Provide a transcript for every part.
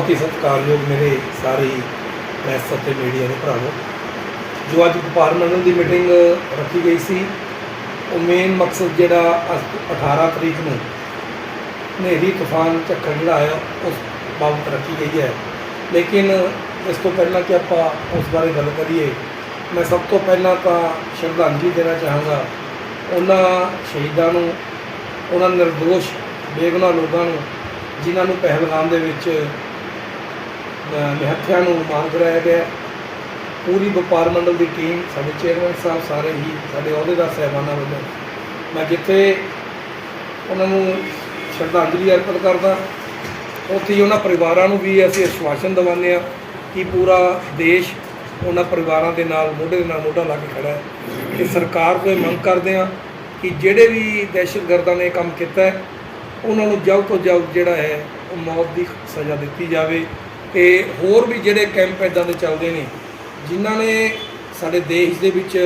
ਬਹੁਤ ਹੀ ਸਤਿਕਾਰਯੋਗ ਮੇਰੇ ਸਾਰੇ ਹੀ ਪ੍ਰੈਸ ਅਤੇ ਮੀਡੀਆ ਦੇ ਭਰਾਵੋ। ਜੋ ਅੱਜ ਵਪਾਰ ਦੀ ਮੀਟਿੰਗ ਰੱਖੀ ਗਈ ਸੀ, ਉਹ ਮੇਨ ਮਕਸਦ ਜਿਹੜਾ ਅੱਜ 18 ਤਰੀਕ ਨੂੰ ਹਨੇਰੀ, ਤੂਫਾਨ, ਝੱਖੜ ਜਿਹੜਾ ਆਇਆ, ਉਸ ਬਾਬਤ ਰੱਖੀ ਗਈ ਹੈ। ਲੇਕਿਨ ਇਸ ਤੋਂ ਪਹਿਲਾਂ ਕਿ ਆਪਾਂ ਉਸ ਬਾਰੇ ਗੱਲ ਕਰੀਏ, ਮੈਂ ਸਭ ਤੋਂ ਪਹਿਲਾਂ ਤਾਂ ਸ਼ਰਧਾਂਜਲੀ ਦੇਣਾ ਚਾਹਾਂਗਾ ਉਹਨਾਂ ਸ਼ਹੀਦਾਂ ਨੂੰ, ਉਹਨਾਂ ਨਿਰਦੋਸ਼, ਬੇਗੁਨਾਹ ਲੋਕਾਂ ਨੂੰ, ਜਿਨ੍ਹਾਂ ਨੂੰ ਪਹਿਲਗਾਮ ਦੇ ਵਿੱਚ ਨਿਹੱਥਿਆਂ ਨੂੰ ਮਾਰ ਕਰਾਇਆ ਗਿਆ। ਪੂਰੀ ਵਪਾਰ ਮੰਡਲ ਦੀ ਟੀਮ, ਸਾਡੇ ਚੇਅਰਮੈਨ ਸਾਹਿਬ ਸਾਰੇ ਹੀ, ਸਾਡੇ ਅਹੁਦੇਦਾਰ ਸਾਹਿਬਾਨਾਂ ਵੱਲੋਂ। ਮੈਂ ਜਿੱਥੇ ਉਹਨਾਂ ਨੂੰ ਸ਼ਰਧਾਂਜਲੀ ਅਰਪਿਤ ਕਰਦਾ, ਉੱਥੇ ਹੀ ਉਹਨਾਂ ਪਰਿਵਾਰਾਂ ਨੂੰ ਵੀ ਅਸੀਂ ਅਸ਼ਵਾਸਨ ਦਿਵਾਉਂਦੇ ਹਾਂ ਕਿ ਪੂਰਾ ਦੇਸ਼ ਉਹਨਾਂ ਪਰਿਵਾਰਾਂ ਦੇ ਨਾਲ, ਮੋਢੇ ਦੇ ਨਾਲ ਮੋਢਾ ਲਾ ਕੇ ਖੜਾ ਹੈ। ਕਿ ਸਰਕਾਰ ਤੋਂ ਇਹ ਮੰਗ ਕਰਦੇ ਹਾਂ ਕਿ ਜਿਹੜੇ ਵੀ ਦਹਿਸ਼ਤਗਰਦਾਂ ਨੇ ਕੰਮ ਕੀਤਾ ਹੈ, ਉਹਨਾਂ ਨੂੰ ਜਲਦ ਤੋਂ ਜਲਦ ਜਿਹੜਾ ਹੈ, ਉਹ ਮੌਤ ਦੀ ਸਜ਼ਾ ਦਿੱਤੀ ਜਾਵੇ। ਤੇ ਹੋਰ ਵੀ ਜਿਹੜੇ ਕੈਂਪ ਇਦਾਂ ਦੇ ਚੱਲਦੇ ਨੇ, ਜਿਨ੍ਹਾਂ ਨੇ ਸਾਡੇ ਦੇਸ਼ ਦੇ ਵਿੱਚ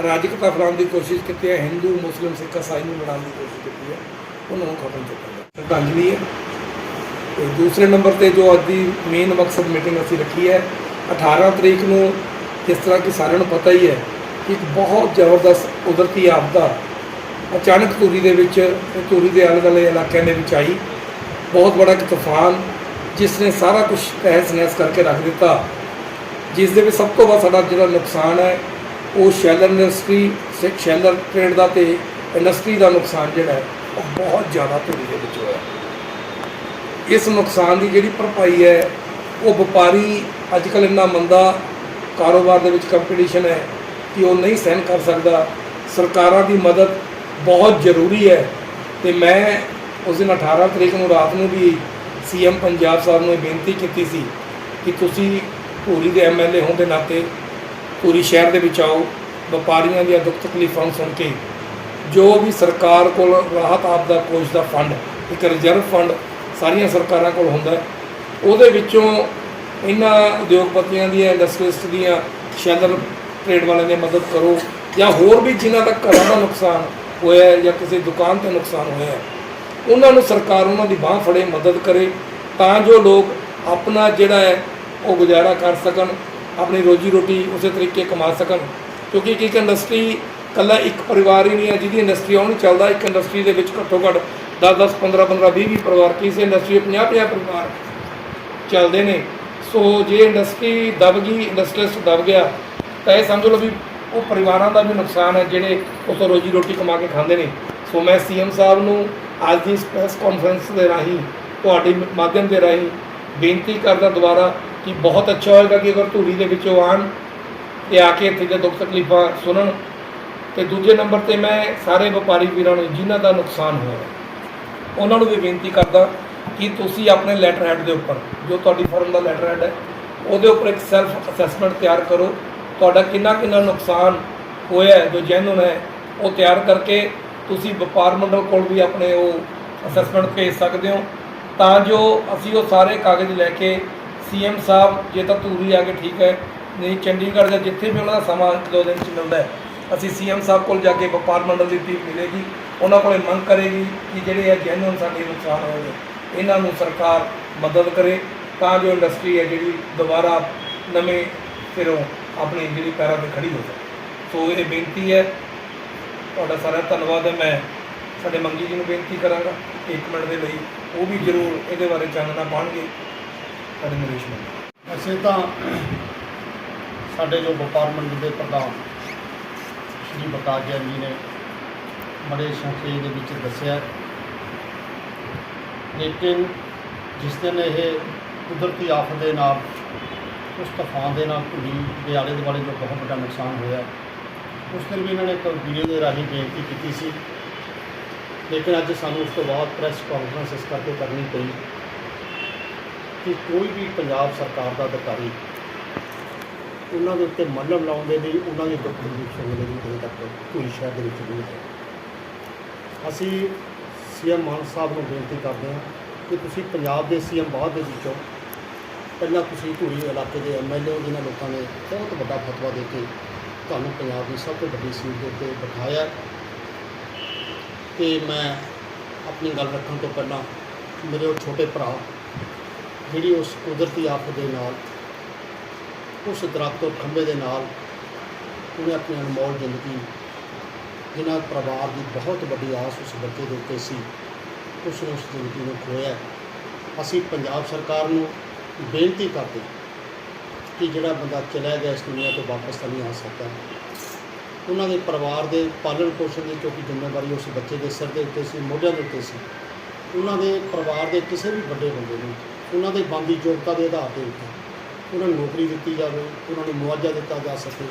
ਅਰਾਜਕਤਾ ਫੈਲਾਉਣ ਦੀ ਕੋਸ਼ਿਸ਼ ਕੀਤੀ ਹੈ, ਹਿੰਦੂ, ਮੁਸਲਿਮ, ਸਿੱਖ ਇਸਾਈ ਨੂੰ ਲੜਾਉਣ ਦੀ ਕੋਸ਼ਿਸ਼ ਕੀਤੀ ਹੈ, ਉਹਨਾਂ ਨੂੰ ਖਤਮ ਕੀਤਾ ਸ਼ਰਧਾਂਜਲੀ ਹੈ। ਤੇ ਦੂਸਰੇ ਨੰਬਰ ਤੇ ਜੋ ਅੱਜ ਦੀ ਮੇਨ ਮਕਸਦ ਮੀਟਿੰਗ ਅਸੀਂ ਰੱਖੀ ਹੈ 18 ਤਰੀਕ ਨੂੰ ਜਿਸ ਤਰ੍ਹਾਂ ਕਿ ਸਾਰਿਆਂ ਨੂੰ ਪਤਾ ਹੀ ਹੈ ਕਿ ਇੱਕ ਬਹੁਤ ਜ਼ਬਰਦਸਤ ਕੁਦਰਤੀ ਆਪਦਾ ਅਚਾਨਕ ਧੂਰੀ ਦੇ ਵਿੱਚ, ਧੂਰੀ ਦੇ ਆਲੇ ਦੁਆਲੇ ਇਲਾਕਿਆਂ ਦੇ ਵਿੱਚ ਆਈ। ਬਹੁਤ ਬੜਾ ਇੱਕ ਤੂਫਾਨ ਜਿਸ ਨੇ ਸਾਰਾ ਕੁਝ ਤਹਿਸ ਨਹਿਸ ਕਰਕੇ ਰੱਖ ਦਿੱਤਾ, ਜਿਸ ਦੇ ਵਿੱਚ ਸਭ ਤੋਂ ਵੱਧ ਸਾਡਾ ਜਿਹੜਾ ਨੁਕਸਾਨ ਹੈ, ਉਹ sheller industry, Sikh sheller trade ਦਾ ਤੇ ਇੰਡਸਟਰੀ ਦਾ ਨੁਕਸਾਨ ਜਿਹੜਾ ਹੈ, ਉਹ ਬਹੁਤ ਜ਼ਿਆਦਾ ਧੂਰੀ ਦੇ ਵਿੱਚ ਹੋਇਆ। ਇਸ ਨੁਕਸਾਨ ਦੀ ਜਿਹੜੀ ਭਰਪਾਈ ਹੈ, ਉਹ ਵਪਾਰੀ ਅੱਜ ਕੱਲ੍ਹ ਇੰਨਾ ਮੰਦਾ ਕਾਰੋਬਾਰ ਦੇ ਵਿੱਚ ਕੰਪੀਟੀਸ਼ਨ ਹੈ ਕਿ ਉਹ ਨਹੀਂ ਸਹਿਣ ਕਰ ਸਕਦਾ। ਸਰਕਾਰਾਂ ਦੀ ਮਦਦ ਬਹੁਤ ਜ਼ਰੂਰੀ ਹੈ ਤੇ ਮੈਂ ਉਸ ਦਿਨ 18 ਤਰੀਕ ਨੂੰ ਰਾਤ ਨੂੰ ਵੀ ਸੀਐਮ ਪੰਜਾਬ ਸਾਹਿਬ ਨੂੰ ਇਹ ਬੇਨਤੀ ਕੀਤੀ ਸੀ ਕਿ ਤੁਸੀਂ ਧੂਰੀ ਦੇ ਐਮਐਲਏ ਹੋਣ ਦੇ ਨਾਤੇ ਪੂਰੀ ਸ਼ਹਿਰ ਦੇ ਵਿੱਚ ਆਓ, ਵਪਾਰੀਆਂ ਦੀਆਂ ਦੁੱਖ ਤਕਲੀਫਾਂ ਨੂੰ ਸੁਣ ਕੇ, ਜੋ ਵੀ ਸਰਕਾਰ ਕੋਲ ਰਾਹਤ ਆਪਦਾ ਕੋਸ਼ ਦਾ ਫੰਡ, ਇੱਕ ਰਿਜ਼ਰਵ ਫੰਡ ਸਾਰੀਆਂ ਸਰਕਾਰਾਂ ਕੋਲ ਹੁੰਦਾ ਉਹਦੇ ਵਿੱਚੋਂ ਇਹਨਾਂ ਉਦਯੋਗਪਤੀਆਂ ਦੀਆਂ ਇੰਡਸਟਰੀਸਟ ਦੀਆਂ, ਸ਼ੈਲਰ ਟ੍ਰੇਡ ਵਾਲਿਆਂ ਦੀ ਮਦਦ ਕਰੋ, ਜਾਂ ਹੋਰ ਵੀ ਜਿਨ੍ਹਾਂ ਦਾ ਘਰਾਂ ਦਾ ਨੁਕਸਾਨ ਹੋਇਆ ਜਾਂ ਕਿਸੇ ਦੁਕਾਨ ਤੇ ਨੁਕਸਾਨ ਹੋਇਆ ਉਹਨਾਂ ਨੂੰ ਸਰਕਾਰ ਉਹਨਾਂ ਦੀ ਬਾਹ ਫੜੇ, ਮਦਦ ਕਰੇ, ਤਾਂ ਜੋ ਲੋਕ ਆਪਣਾ ਜਿਹੜਾ ਹੈ, ਉਹ ਗੁਜ਼ਾਰਾ ਕਰ ਸਕਣ, ਆਪਣੀ ਰੋਜੀ ਰੋਟੀ ਉਸੇ ਤਰੀਕੇ ਕਮਾ ਸਕਣ। ਕਿਉਂਕਿ ਇੱਕ ਇੱਕ ਇੰਡਸਟਰੀ ਕੱਲਾ ਇੱਕ ਪਰਿਵਾਰ ਹੀ ਨਹੀਂ ਹੈ, ਜਿਹਦੀ ਇੰਡਸਟਰੀ ਉਹ ਨਹੀਂ ਚੱਲਦਾ, ਇੱਕ ਇੰਡਸਟਰੀ ਦੇ ਵਿੱਚ ਘੱਟੋ ਘੱਟ 10 10 15 15 20 20 ਪਰਿਵਾਰ, ਕਿਸੇ ਇੰਡਸਟਰੀ 50 50 ਪਰਿਵਾਰ ਚੱਲਦੇ ਨੇ। ਸੋ ਜੇ ਇੰਡਸਟਰੀ ਦਬ ਗਈ ਇੰਡਸਟਰੀਸਟ ਦਬ ਗਿਆ, ਤਾਂ ਇਹ ਸਮਝ ਲਓ ਵੀ ਉਹ ਪਰਿਵਾਰਾਂ ਦਾ ਵੀ ਨੁਕਸਾਨ ਹੈ, ਜਿਹੜੇ ਉਸ ਰੋਜੀ ਰੋਟੀ ਕਮਾ ਕੇ ਖਾਂਦੇ ਨੇ। ਸੋ ਮੈਂ ਸੀਐਮ ਸਾਹਿਬ ਨੂੰ ਅੱਜ ਦੀ ਇਸ ਪ੍ਰੈਸ ਕਾਨਫਰੰਸ ਦੇ ਰਾਹੀਂ, ਤੁਹਾਡੇ ਮਾਧਿਅਮ ਦੇ ਰਾਹੀਂ ਬੇਨਤੀ ਕਰਦਾ ਦੁਬਾਰਾ ਕਿ ਬਹੁਤ ਅੱਛਾ ਹੋਏਗਾ ਕਿ ਅਗਰ ਧੂਰੀ ਦੇ ਵਿੱਚੋਂ ਆਣ ਤੇ ਆ ਕੇ ਇੱਥੇ ਦੇ ਦੁੱਖ ਤਕਲੀਫਾਂ ਸੁਣਨ। ਤੇ ਦੂਜੇ ਨੰਬਰ ਤੇ ਮੈਂ ਸਾਰੇ ਵਪਾਰੀ ਵੀਰਾਂ ਨੂੰ, ਜਿਨ੍ਹਾਂ ਦਾ ਨੁਕਸਾਨ ਹੋਇਆ, ਉਹਨਾਂ ਨੂੰ ਵੀ ਬੇਨਤੀ ਕਰਦਾ ਕਿ ਤੁਸੀਂ ਆਪਣੇ ਲੈਟਰ ਹੈਡ ਦੇ ਉੱਪਰ, ਜੋ ਤੁਹਾਡੀ ਫਰਮ ਦਾ ਲੈਟਰ ਹੈਡ ਹੈ, ਉਹਦੇ ਉੱਪਰ ਇੱਕ ਸੈਲਫ ਅਸੈਸਮੈਂਟ ਤਿਆਰ ਕਰੋ। ਤੁਹਾਡਾ ਕਿੰਨਾ ਕਿੰਨਾ ਨੁਕਸਾਨ ਹੋਇਆ ਜੋ ਜੈਨੂਨ ਹੈ, ਉਹ ਤਿਆਰ ਕਰਕੇ ਤੁਸੀਂ ਵਪਾਰ ਮੰਡਲ ਕੋਲ ਵੀ ਆਪਣੇ ਉਹ ਅਸੈਸਮੈਂਟ ਭੇਜ ਸਕਦੇ ਹੋ। ਤਾਂ ਜੋ ਅਸੀਂ ਉਹ ਸਾਰੇ ਕਾਗਜ਼ ਲੈ ਕੇ ਸੀਐਮ ਸਾਹਿਬ, ਜੇ ਤਾਂ ਧੂਰੀ ਆ ਕੇ ਠੀਕ ਹੈ, ਨਹੀਂ ਚੰਡੀਗੜ੍ਹ ਜਾਂ ਜਿੱਥੇ ਵੀ ਉਹਨਾਂ ਦਾ ਸਮਾਂ ਦੋ ਦਿਨ ਚ ਮਿਲਦਾ ਹੈ, ਅਸੀਂ ਸੀਐਮ ਸਾਹਿਬ ਕੋਲ ਜਾ ਕੇ ਵਪਾਰ ਮੰਡਲ ਦੀ ਟੀਮ ਮਿਲੇਗੀ, ਉਹਨਾਂ ਕੋਲੇ ਮੰਗ ਕਰੇਗੀ ਕਿ ਜਿਹੜੇ ਇਹ ਜੈਨੂਨ ਸਾਡੇ ਨੁਕਸਾਨ ਹੋਏ ਨੇ, ਇਹਨਾਂ ਨੂੰ ਸਰਕਾਰ ਮਦਦ ਕਰੇ, ਤਾਂ ਜੋ ਇੰਡਸਟਰੀ ਹੈ ਜਿਹੜੀ ਦੁਬਾਰਾ ਨਵੇਂ ਸਿਰੋਂ ਆਪਣੀ ਜਿਹੜੀ ਪੈਰਾਂ ਤੇ ਖੜੀ ਹੋ ਸਕੇ। ਸੋ ਇਹ ਬੇਨਤੀ ਹੈ ਤੁਹਾਡਾ ਸਾਰਿਆਂ ਦਾ ਧੰਨਵਾਦ ਹੈ। ਮੈਂ ਸਾਡੇ ਮੰਗੀ ਜੀ ਨੂੰ ਬੇਨਤੀ ਕਰਾਂਗਾ ਇੱਕ ਮਿੰਟ ਦੇ ਲਈ ਉਹ ਵੀ ਜ਼ਰੂਰ ਇਹਦੇ ਬਾਰੇ ਚਾਨਣਾ ਪਾਉਣਗੇ। ਸਾਡੇ ਨਰੇਸ਼ ਮੰਗੀ ਵੈਸੇ ਤਾਂ ਸਾਡੇ ਜੋ ਵਪਾਰ ਮੰਡਲ ਦੇ ਪ੍ਰਧਾਨ ਸ਼੍ਰੀ ਬਕਾਜ ਜੀ ਨੇ ਬੜੇ ਸੰਖੇਪ ਦੇ ਵਿੱਚ ਦੱਸਿਆ ਲੇਕਿਨ ਜਿਸ ਦਿਨ ਇਹ ਕੁਦਰਤੀ ਆਫਤ ਦੇ ਨਾਲ, ਉਸ ਤੂਫਾਨ ਦੇ ਨਾਲ ਧੂੜੀ ਦੇ ਆਲੇ ਦੁਆਲੇ ਜੋ ਬਹੁਤ ਵੱਡਾ ਨੁਕਸਾਨ ਹੋਇਆ। ਉਸ ਦਿਨ ਵੀ ਇਹਨਾਂ ਨੇ ਇੱਕ ਵੀਡੀਓ ਦੇ ਰਾਹੀਂ ਬੇਨਤੀ ਕੀਤੀ ਸੀ। ਲੇਕਿਨ ਅੱਜ ਸਾਨੂੰ ਉਸ ਤੋਂ ਬਾਅਦ ਪ੍ਰੈਸ ਕਾਨਫਰੰਸ ਇਸ ਕਰਕੇ ਕਰਨੀ ਪਈ ਕਿ ਕੋਈ ਵੀ ਪੰਜਾਬ ਸਰਕਾਰ ਦਾ ਅਧਿਕਾਰੀ ਉਹਨਾਂ ਦੇ ਉੱਤੇ ਮੱਲਮ ਲਾਉਣ ਦੇ ਲਈ ਉਹਨਾਂ ਦੇ ਦੁੱਖ ਦੀ ਸੁਣਨ ਦੇ ਲਈ ਹਜੇ ਤੱਕ ਕੋਈ ਸ਼ਹਿਰ ਦੇ ਵਿੱਚ ਨਹੀਂ ਹੈ ਅਸੀਂ ਸੀਐਮ ਮਾਨ ਸਾਹਿਬ ਨੂੰ ਬੇਨਤੀ ਕਰਦੇ ਹਾਂ ਕਿ ਤੁਸੀਂ ਪੰਜਾਬ ਦੇ ਸੀਐਮ ਬਾਅਦ ਦੇ ਵਿੱਚੋਂ ਪਹਿਲਾਂ ਤੁਸੀਂ ਧੂਰੀ ਇਲਾਕੇ ਦੇ ਐਮਐਲਏ ਜਿਨ੍ਹਾਂ ਲੋਕਾਂ ਨੇ ਬਹੁਤ ਵੱਡਾ ਫਤਵਾ ਦੇ ਕੇ ਤੁਹਾਨੂੰ ਪੰਜਾਬ ਦੀ ਸਭ ਤੋਂ ਵੱਡੀ ਸੀਟ ਦੇ ਉੱਤੇ ਬਿਠਾਇਆ। ਤੇ ਮੈਂ ਆਪਣੀ ਗੱਲ ਰੱਖਣ ਤੋਂ ਪਹਿਲਾਂ ਮੇਰੇ ਉਹ ਛੋਟੇ ਭਰਾ, ਜਿਹੜੀ ਉਸ ਕੁਦਰਤੀ ਆਫਤ ਦੇ ਨਾਲ, ਉਸ ਦਰਖਤ ਔਰ ਖੰਭੇ ਦੇ ਨਾਲ ਉਹਨੇ ਆਪਣੀ ਅਨਮੋਲ ਜ਼ਿੰਦਗੀ, ਜਿਨ੍ਹਾਂ ਪਰਿਵਾਰ ਦੀ ਬਹੁਤ ਵੱਡੀ ਆਸ ਉਸ ਬੱਚੇ ਦੇ ਉੱਤੇ ਸੀ ਉਸ ਨੇ ਉਸ ਜ਼ਿੰਦਗੀ ਨੂੰ ਖੋਇਆ। ਅਸੀਂ ਪੰਜਾਬ ਸਰਕਾਰ ਨੂੰ ਬੇਨਤੀ ਕਰਦੇ ਹਾਂ ਕਿ ਜਿਹੜਾ ਬੰਦਾ ਚਲਾ ਗਿਆ ਇਸ ਦੁਨੀਆ ਤੋਂ ਵਾਪਸ ਤਾਂ ਨਹੀਂ ਆ ਸਕਦਾ ਉਹਨਾਂ ਦੇ ਪਰਿਵਾਰ ਦੇ ਪਾਲਣ ਪੋਸ਼ਣ ਦੀ ਕਿਉਂਕਿ ਜ਼ਿੰਮੇਵਾਰੀ ਉਸ ਬੱਚੇ ਦੇ ਸਿਰ ਦੇ ਉੱਤੇ ਸੀ, ਮੋਢਿਆਂ ਦੇ ਉੱਤੇ ਸੀ, ਉਹਨਾਂ ਦੇ ਪਰਿਵਾਰ ਦੇ ਕਿਸੇ ਵੀ ਵੱਡੇ ਬੰਦੇ ਨੂੰ, ਉਹਨਾਂ ਦੇ ਬੰਦੀ ਯੋਗਤਾ ਦੇ ਆਧਾਰ ਦੇ ਉੱਤੇ ਉਹਨਾਂ ਨੂੰ ਨੌਕਰੀ ਦਿੱਤੀ ਜਾਵੇ, ਉਹਨਾਂ ਨੂੰ ਮੁਆਵਜ਼ਾ ਦਿੱਤਾ ਜਾ ਸਕੇ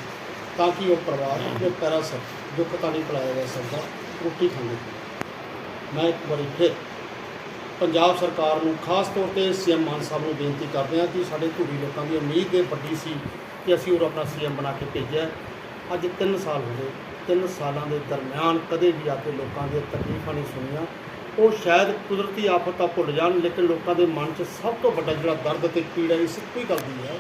ਤਾਂ ਕਿ ਉਹ ਪਰਿਵਾਰ ਆਪਣੇ ਪੈਰਾਂ ਸਿਰ ਦੁੱਖ ਤਾਂ ਨਹੀਂ ਪਲਾਇਆ ਜਾ ਸਕਦਾ, ਰੋਟੀ ਖਾਂਦੇ। ਮੈਂ ਇੱਕ ਵਾਰੀ ਫਿਰ ਪੰਜਾਬ ਸਰਕਾਰ ਨੂੰ ਖਾਸ ਤੌਰ ਤੇ ਸੀਐਮ ਮਾਨ ਸਾਹਿਬ ਨੂੰ ਬੇਨਤੀ ਕਰਦੇ ਹਾਂ ਕਿ ਸਾਡੇ ਧੂਰੀ ਲੋਕਾਂ ਦੀ ਉਮੀਦ ਦੇ ਵੱਡੀ ਸੀ ਕਿ ਅਸੀਂ ਉਹ ਆਪਣਾ ਸੀਐਮ ਬਣਾ ਕੇ ਭੇਜਿਆ। ਅੱਜ 3 ਸਾਲ ਹੋ ਗਏ। 3 ਸਾਲਾਂ ਦੇ ਦਰਮਿਆਨ ਕਦੇ ਵੀ ਆ ਕੇ ਲੋਕਾਂ ਦੀਆਂ ਤਕਲੀਫਾਂ ਨਹੀਂ ਸੁਣੀਆਂ। ਉਹ ਸ਼ਾਇਦ ਕੁਦਰਤੀ ਆਫਤ ਤਾਂ ਭੁੱਲ ਜਾਣ, ਲੇਕਿਨ ਲੋਕਾਂ ਦੇ ਮਨ 'ਚ ਸਭ ਤੋਂ ਵੱਡਾ ਜਿਹੜਾ ਦਰਦ ਤੇ ਪੀੜਾ ਇਸ ਇੱਕੋ ਗੱਲ ਦੀ ਹੈ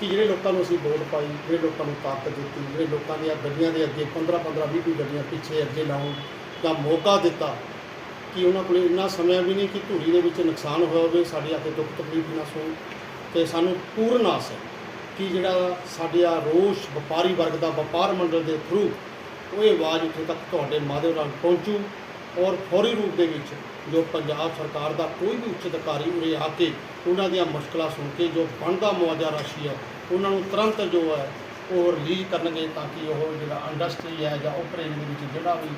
ਕਿ ਜਿਹੜੇ ਲੋਕਾਂ ਨੂੰ ਅਸੀਂ ਵੋਟ ਪਾਈ, ਜਿਹੜੇ ਲੋਕਾਂ ਨੂੰ ਤਾਕਤ ਦਿੱਤੀ, ਜਿਹੜੇ ਲੋਕਾਂ ਦੀਆਂ ਗੱਡੀਆਂ ਦੇ ਅੱਗੇ 15 15 20 20 ਗੱਡੀਆਂ ਪਿੱਛੇ ਅੱਗੇ ਲਾਉਣ ਦਾ ਮੌਕਾ ਦਿੱਤਾ ਕਿ ਉਹਨਾਂ ਕੋਲ ਇੰਨਾ ਸਮਾਂ ਵੀ ਨਹੀਂ ਕਿ ਧੂਰੀ ਦੇ ਵਿੱਚ ਨੁਕਸਾਨ ਹੋਇਆ ਹੋਵੇ, ਸਾਡੇ ਆ ਕੇ ਦੁੱਖ ਤਕਲੀਫ ਨਾ ਸੁਣ। ਤੇ ਸਾਨੂੰ ਪੂਰਨ ਆਸ ਹੈ ਕਿ ਜਿਹੜਾ ਸਾਡੇ ਆ ਰੋਸ਼ ਵਪਾਰੀ ਵਰਗ ਦਾ ਵਪਾਰ ਮੰਡਲ ਦੇ ਥਰੂ ਉਹ ਇਹ ਆਵਾਜ਼ ਉੱਥੇ ਤੱਕ ਤੁਹਾਡੇ ਮਾਧਿਅਮ ਨਾਲ ਪਹੁੰਚੂ ਔਰ ਫੌਰੀ ਰੂਪ ਦੇ ਵਿੱਚ ਜੋ ਪੰਜਾਬ ਸਰਕਾਰ ਦਾ ਕੋਈ ਵੀ ਉੱਚ ਅਧਿਕਾਰੀ ਉਰੇ ਆ ਕੇ ਉਹਨਾਂ ਦੀਆਂ ਮੁਸ਼ਕਲਾਂ ਸੁਣ ਕੇ ਜੋ ਬਣਦਾ ਮੁਆਵਜ਼ਾ ਰਾਸ਼ੀ ਹੈ, ਉਹਨਾਂ ਨੂੰ ਤੁਰੰਤ ਜੋ ਹੈ ਉਹ ਰਿਲੀਜ਼ ਕਰਨਗੇ ਤਾਂ ਕਿ ਉਹ ਜਿਹੜਾ ਇੰਡਸਟਰੀ ਹੈ ਜਾਂ ਓਪਰੇਸ਼ਨ ਦੇ ਵਿੱਚ ਜਿਹੜਾ ਵੀ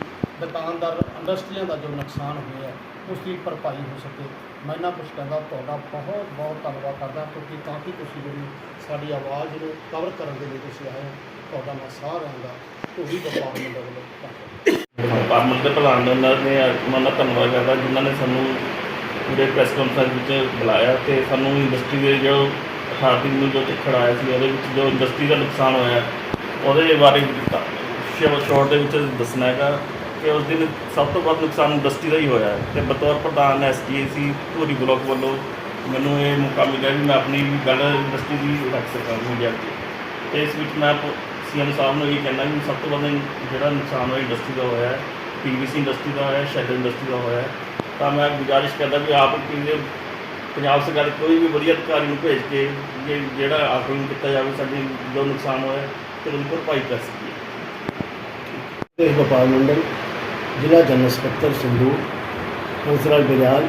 ਦੁਕਾਨਦਾਰ ਇੰਡਸਟਰੀਆਂ ਦਾ ਜੋ ਨੁਕਸਾਨ ਹੋਇਆ ਉਸ ਦੀ ਭਰਪਾਈ ਹੋ ਸਕੇ। ਮੈਂ ਇਹਨਾਂ ਕੁਛ ਕਹਿੰਦਾ, ਤੁਹਾਡਾ ਬਹੁਤ ਬਹੁਤ ਧੰਨਵਾਦ ਕਰਦਾ, ਕਿਉਂਕਿ ਕਾਫੀ ਤੁਸੀਂ ਜਿਹੜੀ ਸਾਡੀ ਆਵਾਜ਼ ਨੂੰ ਕਵਰ ਕਰਨ ਦੇ ਲਈ ਤੁਸੀਂ ਆਏ ਹੋ। ਤੁਹਾਡਾ ਮੈਂ ਸਾਰਿਆਂ ਦਾ ਧੂਰੀ ਵਪਾਰ ਮੰਡਲ ਵੱਲੋਂ। ਧੰਨਵਾਦ ਡਿਪਾਰਟਮੈਂਟ ਦੇ ਪ੍ਰਧਾਨ ਉਹਨਾਂ ਨੇ ਉਹਨਾਂ ਦਾ ਧੰਨਵਾਦ ਕਰਦਾ, ਜਿਨ੍ਹਾਂ ਨੇ ਸਾਨੂੰ ਪੂਰੇ ਪ੍ਰੈਸ ਕਾਨਫਰੰਸ ਵਿੱਚ ਬੁਲਾਇਆ ਤੇ ਸਾਨੂੰ ਇੰਡਸਟਰੀ ਦੇ ਜੋ 18 ਨੂੰ ਜੋ ਝੱਖੜ ਆਇਆ ਸੀ, ਉਹਦੇ ਵਿੱਚ ਜੋ ਇੰਡਸਟਰੀ ਦਾ ਨੁਕਸਾਨ ਹੋਇਆ, ਉਹਦੇ ਬਾਰੇ ਸ਼ੋਰਟ ਦੇ ਵਿੱਚ ਦੱਸਣਾ ਹੈਗਾ ਕਿ ਉਸ ਦਿਨ ਸਭ ਤੋਂ ਵੱਧ ਨੁਕਸਾਨ ਇੰਡਸਟਰੀ ਦਾ ਹੀ ਹੋਇਆ ਹੈ। ਤੇ ਬਤੌਰ ਪ੍ਰਧਾਨ ਐਸਜੀਏਸੀ ਧੂਰੀ ਬਲਾਕ ਵੱਲੋਂ ਮੈਨੂੰ ਇਹ ਮੌਕਾ ਮਿਲਿਆ ਵੀ ਮੈਂ ਆਪਣੀ ਗੱਲ ਇੰਡਸਟਰੀ ਦੀ ਰੱਖ ਸਕਾਂ ਮੀਡੀਆ 'ਤੇ ਤੇ ਇਸ ਵਿੱਚ ਮੈਂ ਸੀਐਮ ਸਾਹਿਬ ਨੂੰ ਇਹ ਕਹਿਣਾ ਵੀ ਸਭ ਤੋਂ ਵੱਧ ਜਿਹੜਾ ਨੁਕਸਾਨ ਹੋਇਆ ਇੰਡਸਟਰੀ ਦਾ ਹੋਇਆ ਹੈ ਪੀਵੀਸੀ ਇੰਡਸਟਰੀ ਦਾ ਹੋਇਆ ਸ਼ੈਡ ਇੰਡਸਟਰੀ ਦਾ ਹੋਇਆ ਤਾਂ ਮੈਂ ਗੁਜ਼ਾਰਿਸ਼ ਕਰਦਾ ਵੀ ਆਪ ਕਿ ਪੰਜਾਬ ਸਰਕਾਰ ਕੋਈ ਵੀ ਵਧੀਆ ਅਧਿਕਾਰੀ ਨੂੰ ਭੇਜ ਕੇ ਜਿਹੜਾ ਆਕਲਨ ਕੀਤਾ ਜਾਵੇ ਸਾਡੇ ਜੋ ਨੁਕਸਾਨ ਹੋਇਆ ਹੈ, ਤੇ ਉਹਦੀ ਭਰਪਾਈ ਕਰ ਸਕੀਏ। ਇਸ ਵਪਾਰ ਮੰਡਲ। ਜ਼ਿਲ੍ਹਾ ਜਨਰਲ ਸਕੱਤਰ ਸੰਧੂ ਹੰਸਰਾਜ ਬਜਾਜ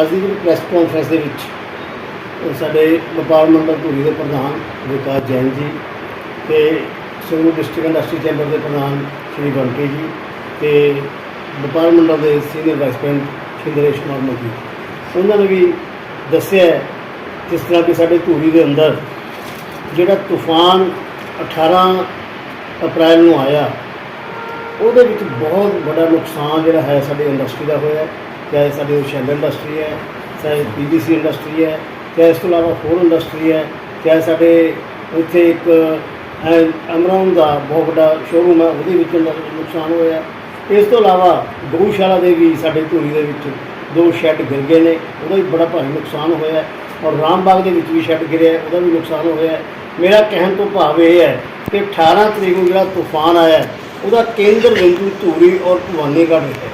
ਅੱਜ ਦੀ ਜਿਹੜੀ ਪ੍ਰੈਸ ਕਾਨਫਰੰਸ ਦੇ ਵਿੱਚ ਸਾਡੇ ਵਪਾਰ ਮੰਡਲ ਧੂਰੀ ਦੇ ਪ੍ਰਧਾਨ ਵਿਕਾਸ ਜੈਨ ਜੀ ਤੇ ਸੰਗਰੂਰ ਡਿਸਟ੍ਰਿਕਟ ਇੰਡਸਟਰੀ ਚੈਂਬਰ ਦੇ ਪ੍ਰਧਾਨ ਸ਼੍ਰੀ ਬੰਕੇ ਜੀ ਤੇ ਵਪਾਰ ਮੰਡਲ ਦੇ senior vice president Shri Naresh Kumar Modi. ਉਹਨਾਂ ਨੇ ਵੀ ਦੱਸਿਆ ਹੈ ਜਿਸ ਤਰ੍ਹਾਂ ਕਿ ਸਾਡੇ ਧੂਰੀ ਦੇ ਅੰਦਰ ਜਿਹੜਾ ਤੂਫਾਨ 18 ਅਪ੍ਰੈਲ ਨੂੰ ਆਇਆ ਉਹਦੇ ਵਿੱਚ ਬਹੁਤ ਵੱਡਾ ਨੁਕਸਾਨ ਜਿਹੜਾ ਹੈ ਸਾਡੀ ਇੰਡਸਟਰੀ ਦਾ ਹੋਇਆ ਹੈ। ਚਾਹੇ ਸਾਡੀ ਸ਼ੈਲ ਇੰਡਸਟਰੀ ਹੈ, ਚਾਹੇ ਪੀਵੀਸੀ ਇੰਡਸਟਰੀ ਹੈ, ਚਾਹੇ ਇਸ ਤੋਂ ਇਲਾਵਾ ਹੋਰ ਇੰਡਸਟਰੀ ਹੈ, ਚਾਹੇ ਸਾਡੇ ਇੱਥੇ ਇੱਕ ਅਮਰਾਨ ਦਾ ਬਹੁਤ ਵੱਡਾ ਸ਼ੋਰੂਮ ਹੈ, ਉਹਦੇ ਵਿੱਚ ਨੁ- ਨੁਕਸਾਨ ਹੋਇਆ ਇਸ ਤੋਂ ਇਲਾਵਾ ਗਊਸ਼ਾਲਾ ਦੇ ਵੀ ਸਾਡੇ ਧੂਰੀ ਦੇ ਵਿੱਚ ਦੋ ਸ਼ੈੱਡ ਗਿਰ ਗਏ ਨੇ, ਉਹਦਾ ਵੀ ਬੜਾ ਭਾਰੀ ਨੁਕਸਾਨ ਹੋਇਆ ਔਰ ਰਾਮਬਾਗ ਦੇ ਵਿੱਚ ਵੀ ਸ਼ੈੱਡ ਗਿਰਿਆ ਉਹਦਾ ਵੀ ਨੁਕਸਾਨ ਹੋਇਆ ਮੇਰਾ ਕਹਿਣ ਤੋਂ ਭਾਵ ਇਹ ਹੈ ਕਿ 18 ਤਰੀਕ ਨੂੰ ਜਿਹੜਾ ਤੂਫਾਨ ਆਇਆ ਉਹਦਾ ਕੇਂਦਰ ਬਿੰਦੂ ਧੂਰੀ ਔਰ ਭਵਾਨੀਗੜ੍ਹ ਰਿਹਾ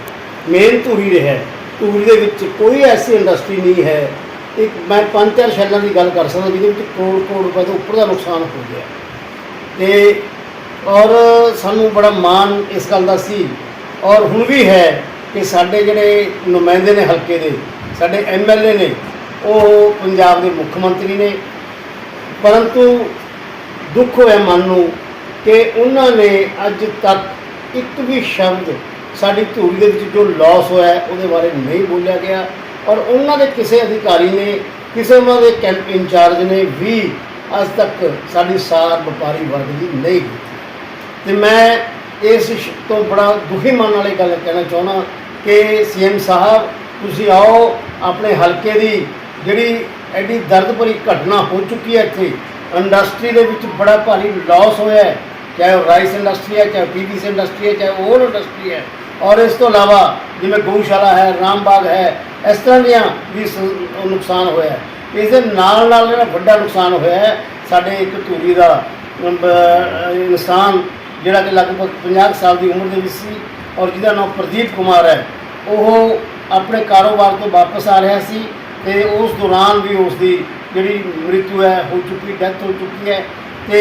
ਮੇਨ ਧੂਰੀ ਰਿਹਾ ਧੂਰੀ ਦੇ ਵਿੱਚ ਕੋਈ ਐਸੀ ਇੰਡਸਟਰੀ ਨਹੀਂ ਹੈ। ਇੱਕ ਮੈਂ ਪੰਜ ਚਾਰ ਸ਼ੈਲਾਂ ਦੀ ਗੱਲ ਕਰ ਸਕਦਾ, ਜਿਹਦੇ ਵਿੱਚ ਕਰੋੜ ਕਰੋੜ ਰੁਪਏ ਤੋਂ ਉੱਪਰ ਦਾ ਨੁਕਸਾਨ ਹੋ ਗਿਆ। ਤੇ ਔਰ ਸਾਨੂੰ ਬੜਾ ਮਾਣ ਇਸ ਗੱਲ ਦਾ ਸੀ। ਔਰ ਹੁਣ ਵੀ ਹੈ ਕਿ ਸਾਡੇ ਜਿਹੜੇ ਨੁਮਾਇੰਦੇ ਨੇ ਹਲਕੇ ਦੇ, ਸਾਡੇ ਐਮਐਲਏ ਨੇ, ਉਹ ਪੰਜਾਬ ਦੇ ਮੁੱਖ ਮੰਤਰੀ ਨੇ। ਪਰੰਤੂ ਦੁੱਖ ਹੋਇਆ ਮਨ ਨੂੰ ਕਿ ਉਹਨਾਂ ਨੇ ਅੱਜ ਤੱਕ ਇੱਕ ਵੀ ਸ਼ਬਦ ਸਾਡੀ ਧੂਰੀ ਦੇ ਵਿੱਚ ਜੋ ਲਾਸ ਹੋਇਆ ਉਹਦੇ ਬਾਰੇ ਨਹੀਂ ਬੋਲਿਆ ਗਿਆ। ਔਰ ਉਹਨਾਂ ਦੇ ਕਿਸੇ ਅਧਿਕਾਰੀ ਨੇ, ਕਿਸੇ ਉਹਨਾਂ ਦੇ ਕੈਂਪ ਇੰਚਾਰਜ ਨੇ ਵੀ ਅੱਜ ਤੱਕ ਸਾਡੀ ਸਾਰ ਵਪਾਰੀ ਵਰਗ ਦੀ ਨਹੀਂ ਕੀਤੀ। ਤੇ ਮੈਂ ਇਸ ਤੋਂ ਬੜਾ ਦੁਖੀ ਮਨ ਵਾਲੀ ਗੱਲ ਕਹਿਣਾ ਚਾਹੁੰਦਾ ਕਿ ਸੀਐਮ ਸਾਹਿਬ, ਤੁਸੀਂ ਆਓ, ਆਪਣੇ ਹਲਕੇ ਦੀ ਜਿਹੜੀ ਐਡੀ ਦਰਦ ਭਰੀ ਘਟਨਾ ਹੋ ਚੁੱਕੀ ਹੈ ਇੱਥੇ ਇੰਡਸਟਰੀ ਦੇ ਵਿੱਚ ਬੜਾ ਭਾਰੀ ਲਾਸ ਹੋਇਆ ਹੈ। ਚਾਹੇ ਉਹ ਰਾਈਸ ਇੰਡਸਟਰੀ ਹੈ, ਚਾਹੇ ਪੀਵੀਸੀ ਇੰਡਸਟਰੀ ਹੈ, ਚਾਹੇ ਹੋਰ ਇੰਡਸਟਰੀ ਹੈ। ਔਰ ਇਸ ਤੋਂ ਇਲਾਵਾ ਜਿਵੇਂ ਗਊਸ਼ਾਲਾ ਹੈ, ਰਾਮਬਾਗ ਹੈ, ਇਸ ਤਰ੍ਹਾਂ ਦੀਆਂ ਵੀ ਨੁਕਸਾਨ ਹੋਇਆ ਇਸ ਦੇ ਨਾਲ ਨਾਲ ਜਿਹੜਾ ਵੱਡਾ ਨੁਕਸਾਨ ਹੋਇਆ ਹੈ, ਸਾਡੇ ਇੱਕ ਧੂਰੀ ਦਾ ਇਨਸਾਨ ਜਿਹੜਾ ਕਿ ਲਗਭਗ 50 ਕੁ ਸਾਲ ਦੀ ਉਮਰ ਦੇ ਵਿੱਚ ਸੀ ਔਰ ਜਿਹਦਾ ਨਾਮ ਪ੍ਰਦੀਪ ਕੁਮਾਰ ਹੈ, ਉਹ ਆਪਣੇ ਕਾਰੋਬਾਰ ਤੋਂ ਵਾਪਸ ਆ ਰਿਹਾ ਸੀ ਤੇ ਉਸ ਦੌਰਾਨ ਵੀ ਉਸ ਦੀ ਜਿਹੜੀ ਮ੍ਰਿਤੂ ਹੈ, ਹੋ ਚੁੱਕੀ, ਡੈਥ ਹੋ ਚੁੱਕੀ ਹੈ। ਤੇ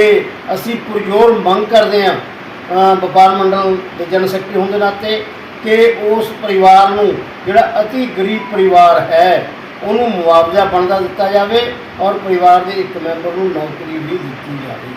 ਅਸੀਂ ਪੁਰਜੋਰ ਮੰਗ ਕਰਦੇ ਹਾਂ ਵਪਾਰ ਮੰਡਲ ਦੇ ਜਨ ਸੈਕਟਰੀ ਹੋਣ ਦੇ ਨਾਤੇ ਕਿ ਉਸ ਪਰਿਵਾਰ ਨੂੰ ਜਿਹੜਾ ਅਤੀ ਗਰੀਬ ਪਰਿਵਾਰ ਹੈ, ਉਹਨੂੰ ਮੁਆਵਜ਼ਾ ਬਣਦਾ ਦਿੱਤਾ ਜਾਵੇ ਔਰ ਪਰਿਵਾਰ ਦੇ ਇੱਕ ਮੈਂਬਰ ਨੂੰ ਨੌਕਰੀ ਵੀ ਦਿੱਤੀ ਜਾਵੇ।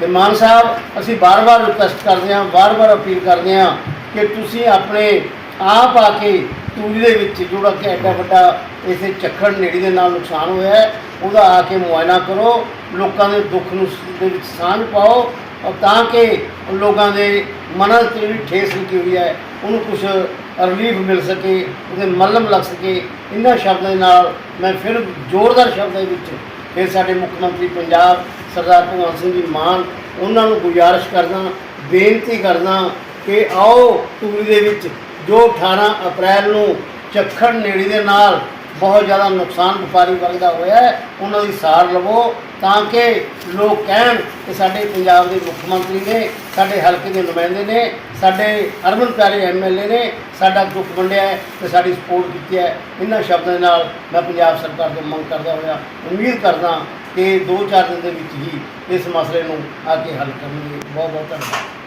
ਤੇ ਮਾਨ ਸਾਹਿਬ, ਅਸੀਂ ਬਾਰ-ਬਾਰ ਰਿਕੁਐਸਟ ਕਰਦੇ ਹਾਂ ਬਾਰ-ਬਾਰ ਅਪੀਲ ਕਰਦੇ ਹਾਂ ਕਿ ਤੁਸੀਂ ਆਪਣੇ ਆਪ ਆ ਕੇ ਤੂੜੀ ਦੇ ਵਿੱਚ ਜਿਹੜਾ ਕਿ ਐਡਾ ਵੱਡਾ ਇਸੇ ਚੱਖੜ ਨੇੜੀ ਦੇ ਨਾਲ ਨੁਕਸਾਨ ਹੋਇਆ ਹੈ, ਉਹਦਾ ਆ ਕੇ ਮੁਆਇਨਾ ਕਰੋ, ਲੋਕਾਂ ਦੇ ਦੁੱਖ ਨੂੰ ਦੇ ਵਿੱਚ ਸਾਂਝ ਪਾਓ ਔਰ ਤਾਂ ਕਿ ਲੋਕਾਂ ਦੇ ਮਨਾਂ 'ਤੇ ਜਿਹੜੀ ਠੇਸ ਲੱਗੀ ਹੋਈ ਹੈ, ਉਹਨੂੰ ਕੁਝ ਰਿਲੀਫ ਮਿਲ ਸਕੇ, ਉਹਦੇ ਮੱਲਮ ਲੱਗ ਸਕੇ। ਇਹਨਾਂ ਸ਼ਬਦਾਂ ਦੇ ਨਾਲ ਮੈਂ ਫਿਰ ਜ਼ੋਰਦਾਰ ਸ਼ਬਦਾਂ ਦੇ ਵਿੱਚ ਫਿਰ ਸਾਡੇ ਮੁੱਖ ਮੰਤਰੀ ਪੰਜਾਬ ਸਰਦਾਰ ਭਗਵੰਤ ਸਿੰਘ ਜੀ ਮਾਨ, ਉਹਨਾਂ ਨੂੰ ਗੁਜ਼ਾਰਿਸ਼ ਕਰਦਾ, ਬੇਨਤੀ ਕਰਦਾ ਕਿ ਆਓ ਟੂਰੀ ਦੇ ਵਿੱਚ ਜੋ 18 ਅਪ੍ਰੈਲ ਨੂੰ ਚੱਖੜ ਨੇੜੀ ਦੇ ਨਾਲ ਬਹੁਤ ਜ਼ਿਆਦਾ ਨੁਕਸਾਨ ਵਪਾਰੀ ਵਰਗ ਦਾ ਹੋਇਆ ਹੈ, ਉਹਨਾਂ ਦੀ ਸਾਰ ਲਵੋ। ਤਾਂ ਕਿ ਲੋਕ ਕਹਿਣ ਕਿ ਸਾਡੇ ਪੰਜਾਬ ਦੇ ਮੁੱਖ ਮੰਤਰੀ ਨੇ, ਸਾਡੇ ਹਲਕੇ ਦੇ ਨੁਮਾਇੰਦੇ ਨੇ, ਸਾਡੇ ਹਰਮਨ ਪਿਆਰੇ ਐਮਐਲਏ ਨੇ ਸਾਡਾ ਦੁੱਖ ਵੰਡਿਆ ਹੈ ਤੇ ਸਾਡੀ ਸਪੋਰਟ ਕੀਤੀ ਹੈ। ਇਹਨਾਂ ਸ਼ਬਦਾਂ ਦੇ ਨਾਲ ਮੈਂ ਪੰਜਾਬ ਸਰਕਾਰ ਤੋਂ ਮੰਗ ਕਰਦਾ ਹੋਇਆ, ਉਮੀਦ ਕਰਦਾ ਕਿ 2-4 ਦਿਨ ਦੇ ਵਿੱਚ ਹੀ ਇਸ ਮਸਲੇ ਨੂੰ ਆ ਕੇ ਹੱਲ ਕਰਨਗੇ। ਬਹੁਤ ਬਹੁਤ ਧੰਨਵਾਦ।